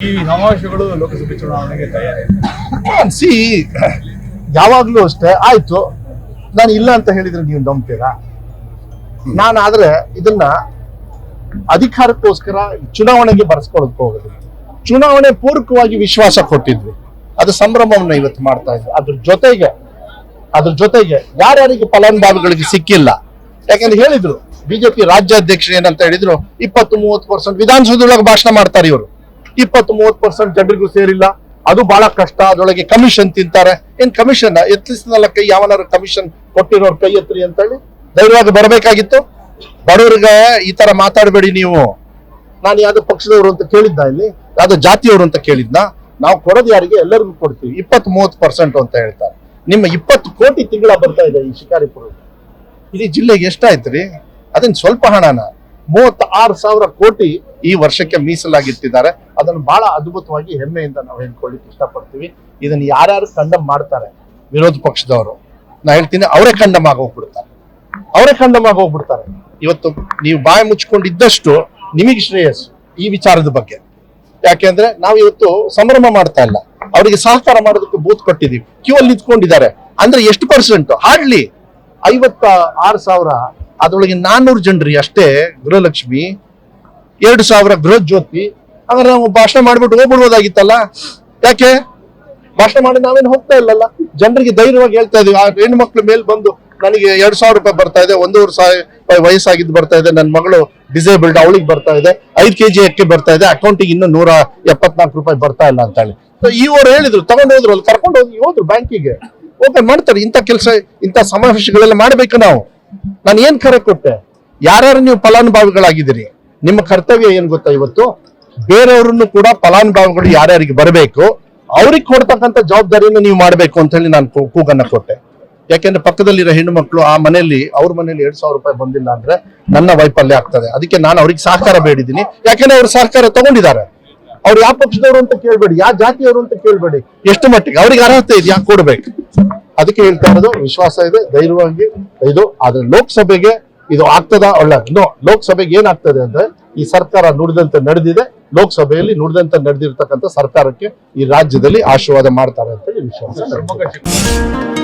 ಈ ಸಮಾವೇಶಗಳು ಲೋಕಸಭೆ ಚುನಾವಣೆಗೆ ತಯಾರಿ. ಸಿ ಯಾವಾಗ್ಲೂ ಅಷ್ಟೇ ಆಯ್ತು ನಾನು ಇಲ್ಲ ಅಂತ ಹೇಳಿದ್ರೆ ನೀವು ನಂಬ್ತೀರಾ? ನಾನು ಆದ್ರೆ ಇದನ್ನ ಅಧಿಕಾರಕ್ಕೋಸ್ಕರ ಚುನಾವಣೆಗೆ ಬರ್ಸ್ಕೊಳಕ್ ಹೋಗೋದು ಚುನಾವಣೆ ಪೂರ್ವಕವಾಗಿ ವಿಶ್ವಾಸ ಕೊಟ್ಟಿದ್ವಿ. ಅದು ಸಂಭ್ರಮವನ್ನ ಇವತ್ತು ಮಾಡ್ತಾ ಇದ್ವಿ. ಅದ್ರ ಜೊತೆಗೆ ಅದ್ರ ಜೊತೆಗೆ ಯಾರ್ಯಾರಿಗೆ ಫಲಾನುಭವಿಗಳಿಗೆ ಸಿಕ್ಕಿಲ್ಲ ಯಾಕಂದ್ರೆ ಹೇಳಿದ್ರು ಬಿಜೆಪಿ ರಾಜ್ಯಾಧ್ಯಕ್ಷರು ಏನಂತ ಹೇಳಿದ್ರು ಇಪ್ಪತ್ತು ಮೂವತ್ತು ಪರ್ಸೆಂಟ್ ವಿಧಾನಸೌಧದೊಳಗೆ ಭಾಷಣ ಮಾಡ್ತಾರೆ ಇವರು. ಇಪ್ಪತ್ತು ಮೂವತ್ತು ಪರ್ಸೆಂಟ್ ಜನರಿಗೂ ಸೇರಿಲ್ಲ. ಅದು ಬಹಳ ಕಷ್ಟ. ಅದರೊಳಗೆ ಕಮಿಷನ್ ತಿಂತಾರೆ. ಏನ್ ಕಮಿಷನ್ ಎತ್ತಿಸಿನಲ್ಲ ಕೈ ಯಾವನಾರು ಕಮಿಷನ್ ಕೊಟ್ಟಿರೋರ್ ಕೈ ಎತ್ತರಿ ಅಂತ ಹೇಳಿ ಧೈರ್ಯವಾಗಿ ಬರಬೇಕಾಗಿತ್ತು. ಬಡವರಿಗೆ ಈ ತರ ಮಾತಾಡಬೇಡಿ ನೀವು. ನಾನು ಯಾವ್ದು ಪಕ್ಷದವರು ಅಂತ ಕೇಳಿದ್ದ ಇಲ್ಲಿ? ಯಾವ್ದು ಜಾತಿಯವರು ಅಂತ ಕೇಳಿದ್ನ? ನಾವು ಕೊಡೋದು ಯಾರಿಗೆ? ಎಲ್ಲರಿಗೂ ಕೊಡ್ತೀವಿ. ಇಪ್ಪತ್ತು ಮೂವತ್ತು ಪರ್ಸೆಂಟ್ ಅಂತ ಹೇಳ್ತಾರೆ. ನಿಮ್ಮ ಇಪ್ಪತ್ತು ಕೋಟಿ ತಿಂಗಳ ಬರ್ತಾ ಇದೆ ಈ ಶಿಕಾರಿಪುರ. ಇಡೀ ಜಿಲ್ಲೆಗೆ ಎಷ್ಟಾಯ್ತು ರೀ? ಅದನ್ನ ಸ್ವಲ್ಪ ಹಣನ. ಮೂವತ್ತ ಆರು ಸಾವಿರ ಕೋಟಿ ಈ ವರ್ಷಕ್ಕೆ ಮೀಸಲಾಗಿಟ್ಟಿದ್ದಾರೆ. ಅದನ್ನು ಬಹಳ ಅದ್ಭುತವಾಗಿ ಹೆಮ್ಮೆಯಿಂದ ನಾವು ಹೇಳ್ಕೊಳ್ಳಿಕ್ಕೆ ಇಷ್ಟಪಡ್ತೀವಿ. ಇದನ್ನು ಯಾರ್ಯಾರು ಕಂಡಮ್ ಮಾಡ್ತಾರೆ, ವಿರೋಧ ಪಕ್ಷದವರು, ನಾ ಹೇಳ್ತೀನಿ ಅವರೇ ಕಂಡಮ್ ಆಗೋಗ್ಬಿಡ್ತಾರೆ. ಅವರೇ ಕಂಡಮ್ ಆಗೋಗ್ಬಿಡ್ತಾರೆ. ಇವತ್ತು ನೀವು ಬಾಯಿ ಮುಚ್ಕೊಂಡಿದ್ದಷ್ಟು ನಿಮಗೆ ಶ್ರೇಯಸ್ ಈ ವಿಚಾರದ ಬಗ್ಗೆ. ಯಾಕೆಂದ್ರೆ ನಾವು ಇವತ್ತು ಸಂಭ್ರಮ ಮಾಡ್ತಾ ಇಲ್ಲ. ಅವರಿಗೆ ಸಹಕಾರ ಮಾಡೋದಕ್ಕೆ ಬೂತ್ ಕೊಟ್ಟಿದೀವಿ ಕ್ಯೂ ಅಲ್ಲಿ ನಿಂತ್ಕೊಂಡಿದ್ದಾರೆ. ಅಂದ್ರೆ ಎಷ್ಟು ಪರ್ಸೆಂಟ್? ಹಾರ್ಡ್ಲಿ ಐವತ್ತ ಆರು ಸಾವಿರ. ಅದರೊಳಗೆ ನಾನ್ನೂರು ಜನರಿ ಅಷ್ಟೇ ಗೃಹಲಕ್ಷ್ಮಿ ಎರಡು ಸಾವಿರ ಗೃಹ ಜ್ಯೋತಿ ಹಾಗಾದ್ರೆ ನಾವು ಭಾಷಣ ಮಾಡ್ಬಿಟ್ಟು ಹೋಗ್ಬಿಡ್ಬೋದಾಗಿತ್ತಲ್ಲ? ಯಾಕೆ? ಭಾಷಣ ಮಾಡಿ ನಾವೇನು ಹೋಗ್ತಾ ಇಲ್ಲಲ್ಲ? ಜನರಿಗೆ ಧೈರ್ಯವಾಗಿ ಹೇಳ್ತಾ ಇದೀವಿ. ಆ ಹೆಣ್ಮಕ್ಳು ಮೇಲೆ ಬಂದು ನನಗೆ ಎರಡ್ ಸಾವಿರ ರೂಪಾಯಿ ಬರ್ತಾ ಇದೆ, ಒಂದೂವರೆ ಸಾವಿರ ವಯಸ್ಸಾಗಿದ್ದು ಬರ್ತಾ ಇದೆ, ನನ್ನ ಮಗಳು ಡಿಸೇಬಲ್ಡ್ ಅವಳಿಗೆ ಬರ್ತಾ ಇದೆ, ಐದು ಕೆಜಿ ಅಕ್ಕಿ ಬರ್ತಾ ಇದೆ ಅಕೌಂಟಿಗೆ ಇನ್ನೂ ನೂರ ಎಪ್ಪತ್ನಾಲ್ಕು ರೂಪಾಯಿ ಬರ್ತಾ ಇಲ್ಲ ಅಂತ ಹೇಳಿ ಇವ್ರು ಹೇಳಿದ್ರು, ತಗೊಂಡು ಹೋದ್ರು, ಅಲ್ಲಿ ಕರ್ಕೊಂಡು ಹೋಗಿ ಹೋದ್ರು ಬ್ಯಾಂಕಿಗೆ ಓಕೆ ಮಾಡ್ತಾರೆ. ಇಂಥ ಕೆಲಸ, ಇಂಥ ಸಮಾವೇಶಗಳೆಲ್ಲ ಮಾಡ್ಬೇಕು ನಾವು. ನಾನು ಏನ್ ಕರೆ ಕೊಟ್ಟೆ? ಯಾರ್ಯಾರು ನೀವು ಫಲಾನುಭವಿಗಳಾಗಿದ್ದೀರಿ? ನಿಮ್ಮ ಕರ್ತವ್ಯ ಏನ್ ಗೊತ್ತಾ ಇವತ್ತು? ಬೇರೆಯವ್ರನ್ನು ಕೂಡ ಫಲಾನುಭವಿಗಳು ಯಾರ್ಯಾರಿಗೆ ಬರಬೇಕು, ಅವ್ರಿಗೆ ಕೊಡ್ತಕ್ಕಂಥ ಜವಾಬ್ದಾರಿಯನ್ನು ನೀವು ಮಾಡಬೇಕು ಅಂತ ಹೇಳಿ ನಾನು ಕೂಗನ್ನ ಕೊಟ್ಟೆ. ಯಾಕೆಂದ್ರೆ ಪಕ್ಕದಲ್ಲಿರೋ ಹೆಣ್ಣು ಮಕ್ಕಳು ಆ ಮನೆಯಲ್ಲಿ, ಅವ್ರ ಮನೆಯಲ್ಲಿ ಎರಡ್ ಸಾವಿರ ರೂಪಾಯಿ ಬಂದಿಲ್ಲ ಅಂದ್ರೆ ನನ್ನ ವೈಫಲ್ಯ ಆಗ್ತದೆ. ಅದಕ್ಕೆ ನಾನು ಅವ್ರಿಗೆ ಸಹಕಾರ ಬೇಡಿದ್ದೀನಿ. ಯಾಕೆಂದ್ರೆ ಅವ್ರ ಸಹಕಾರ ತಗೊಂಡಿದ್ದಾರೆ. ಅವ್ರು ಯಾವ ಪಕ್ಷದವರು ಅಂತ ಕೇಳ್ಬೇಡಿ, ಯಾವ ಜಾತಿಯವರು ಅಂತ ಕೇಳ್ಬೇಡಿ. ಎಷ್ಟು ಮಟ್ಟಿಗೆ? ಅವ್ರಿಗೆ ಅರ್ಹತೆ ಇದೆ, ಯಾಕೆ ಕೊಡ್ಬೇಕು? ಅದಕ್ಕೆ ಹೇಳ್ತಾ ಇರೋದು, ವಿಶ್ವಾಸ ಇದೆ, ಧೈರ್ಯವಾಗಿ ಇದು, ಆದ್ರೆ ಲೋಕಸಭೆಗೆ ಇದು ಆಗ್ತದ ಒಳ್ಳೆ ನೋ ಲೋಕಸಭೆಗೆ ಏನಾಗ್ತದೆ ಅಂದ್ರೆ ಈ ಸರ್ಕಾರ ನುಡಿದಂತೆ ನಡೆದಿದೆ. ಲೋಕಸಭೆಯಲ್ಲಿ ನುಡಿದಂತೆ ನಡೆದಿರ್ತಕ್ಕಂಥ ಸರ್ಕಾರಕ್ಕೆ ಈ ರಾಜ್ಯದಲ್ಲಿ ಆಶೀರ್ವಾದ ಮಾಡ್ತಾರೆ ಅಂತ ಹೇಳಿ ವಿಶ್ವಾಸ